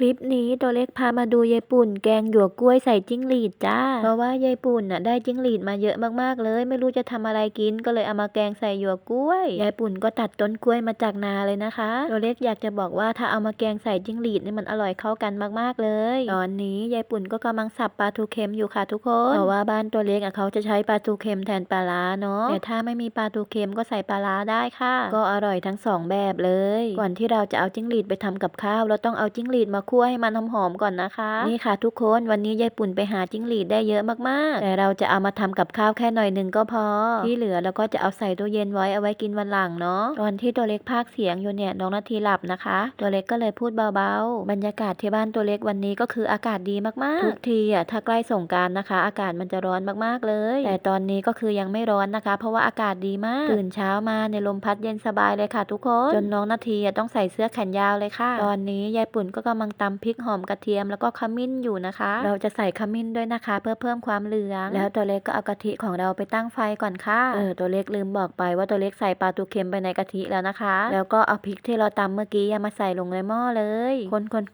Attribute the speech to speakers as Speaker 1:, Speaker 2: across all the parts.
Speaker 1: คลิปนี้ตัวเล็กพามาดูยายปุ่นแกงหยวกกล้วยใส่จิ้งหรีดจ้า เพราะว่ายายปุ่นน่ะได้จิ้งหรีดมาเยอะมากๆเลย ไม่รู้จะทำอะไรกินก็เลยเอามาแกงใส่หยวกกล้วยยายปุ่นก็ตัดต้นกล้วยมาจากนาเลยนะคะตัวเล็กอยากจะบอกว่าถ้าเอามาแกงใส่จิ้งหรีดนี่มันอร่อยเข้ากันมากๆเลย ตอนนี้ยายปุ่นก็กำลังสับปลาทูเค็มอยู่ค่ะทุกคนเพราะว่าบ้านตัวเล็กอะเขาจะใช้ปลาทูเค็มแทนปลาร้าเนาะแต่ถ้าไม่มีปลาทูเค็มก็ใส่ปลาร้าได้ค่ะ ก็อร่อยทั้งสองแบบเลย ก่อนที่เราจะเอาจิ้งหรีดไปทำกับข้าวเราต้องเอาจิ้งหรีดมาคั่วให้มันหอมๆก่อนนะคะ นี่ค่ะทุกคนวันนี้ยายปุ่นไปหาจิ้งหรีดได้เยอะมากๆ แต่เราจะเอามาทำกับข้าวแค่หน่อยหนึ่งก็พอ ที่เหลือเราก็จะเอาใส่ตู้เย็นไว้เอาไว้กินวันหลังเนาะตอนที่ตัวเล็กพากเสียงอยู่เนี่ยน้องนาทีหลับนะคะ ตัวเล็กก็เลยพูดเบาๆ บรรยากาศที่บ้านตัวเล็กวันนี้ก็คืออากาศดีมากๆ ทุกทีอะถ้าใกล้สงการนะคะ อากาศมันจะร้อนมากๆเลย แต่ตอนนี้ก็คือยังไม่ร้อนนะคะ เพราะว่าอากาศดีมาก ตื่นเช้ามาในลมพัดเย็นสบายเลยค่ะ ทุกคน จนน้องนาทีต้องใส่เสื้อแขนยาวเลยค่ะ ตอนนี้ยายปุ่นก็กำลังตำพริกหอมกระเทียมแล้วก็ขมิ้นอยู่นะคะ เราจะใส่ขมิ้นด้วยนะคะ เพื่อเพิ่มความเหลือง แล้วตัวเล็กก็เอากะทิของเราไปตั้งไฟก่อนค่ะเออตัวเล็กลืมบอกไปว่าตัวเล็กใส่ปลาทูเค็มไปในกะทิแล้วนะคะ แล้วก็เอาพริกที่เราตำเมื่อกี้เอามาใส่ลงในหม้อเลย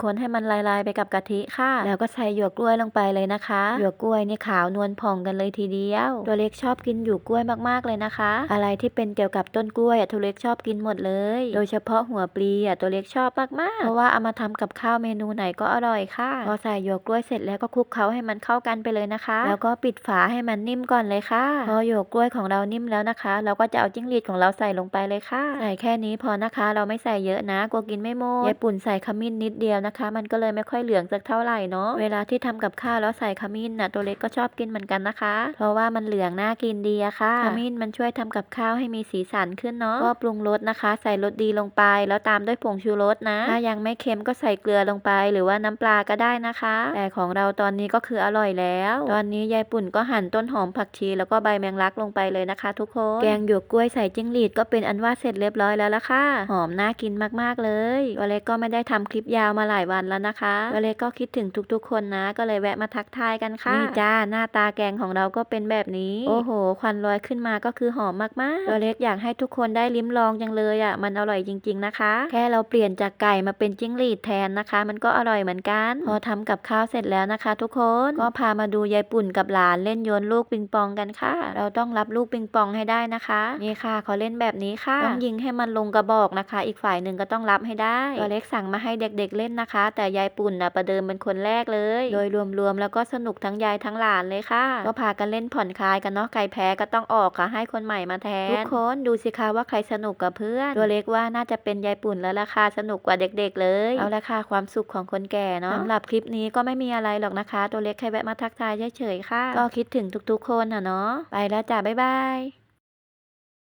Speaker 1: คนๆๆให้มันละลายไปกับกะทิค่ะ แล้วก็ใส่หยวกกล้วยลงไปเลยนะคะหยวกกล้วยนี่ขาวนวลผ่องกันเลยทีเดียว ตัวเล็กชอบกินหยวกกล้วยมากๆเลยนะคะ อะไรที่เป็นเกี่ยวกับต้นกล้วยอะตัวเล็กชอบกินหมดเลย โดยเฉพาะหัวปลีอะตัวเล็กชอบมากๆเพราะว่าเอามาทำกับข้าวเมนูไหนก็อร่อยค่ะพอใส่หยวกกล้วยเสร็จแล้วก็คลุกเคล้าให้มันเข้ากันไปเลยนะคะ แล้วก็ปิดฝาให้มันนิ่มก่อนเลยค่ะ พอหยวกกล้วยของเรานิ่มแล้วนะคะ เราก็จะเอาจิ้งหรีดของเราใส่ลงไปเลยค่ะ ใส่แค่นี้พอนะคะ เราไม่ใส่เยอะนะกลัวกินไม่หมดยายปุ่นใส่ขมิ้นนิดเดียวนะคะ มันก็เลยไม่ค่อยเหลืองสักเท่าไหร่เนาะเวลาที่ทำกับข้าวแล้วใส่ขมิ้นน่ะตัวเล็กก็ชอบกินเหมือนกันนะคะ เพราะว่ามันเหลืองน่ากินดีอะค่ะ ขมิ้นมันช่วยทำกับข้าวให้มีสีสันขึ้นเนาะก็ปรุงรสนะคะ ใส่รสดีลงไป แล้วตามด้วยผงชูรสนะ ถ้ายังไม่เค็มก็ใส่เกลือลงไปหรือว่าน้ำปลาก็ได้นะคะ แต่ของเราตอนนี้ก็คืออร่อยแล้ว ตอนนี้ยายปุ่นก็หั่นต้นหอมผักชีแล้วก็ใบแมงลักลงไปเลยนะคะ ทุกคน แกงหยวกกล้วยใส่จิ้งหรีดก็เป็นอันว่าเสร็จเรียบร้อยแล้วละค่ะ หอมน่ากินมากๆเลยตัวเล็กก็ไม่ได้ทำคลิปยาวมาหลายวันแล้วนะคะตัวเล็กก็คิดถึงทุกๆ คนนะ ก็เลยแวะมาทักทายกันค่ะนี่จ้าหน้าตาแกงของเราก็เป็นแบบนี้ โอ้โห ควันลอยขึ้นมาก็คือหอมมากๆตัวเล็กอยากให้ทุกคนได้ลิ้มลองจังเลยอะ มันอร่อยจริง ๆนะคะ แค่เราเปลี่ยนจากไก่มาเป็นจิ้งหรีดแทนนะคะมันก็อร่อยเหมือนกัน พอทำกับข้าวเสร็จแล้วนะคะ ทุกคนก็พามาดูยายปุ่นกับหลานเล่นโยนลูกปิงปองกันค่ะ เราต้องรับลูกปิงปองให้ได้นะคะ นี่ค่ะเขาเล่นแบบนี้ค่ะต้องยิงให้มันลงกระบอกนะคะ อีกฝ่ายหนึ่งก็ต้องรับให้ได้ตัวเล็กสั่งมาให้เด็กๆเล่นนะคะ แต่ยายปุ่นนะประเดิมเป็นคนแรกเลย โดยรวมๆแล้วก็สนุกทั้งยายทั้งหลานเลยค่ะ ก็พากันเล่นผ่อนคลายกันเนาะใครแพ้ก็ต้องออกค่ะให้คนใหม่มาแทนทุกคนดูสิคะว่าใครสนุกกับเพื่อน ตัวเล็กว่าน่าจะเป็นยายปุ่นแล้วล่ะค่ะสนุกกว่าเด็ก ๆ เลยเอาละค่ะความสุขของคนแก่เนาะสำหรับคลิปนี้ก็ไม่มีอะไรหรอกนะคะ ตัวเล็กแค่แวะมาทักทายเฉยๆค่ะ ก็คิดถึงทุกๆคนอะเนาะไปแล้วจ้ะบ๊ายบาย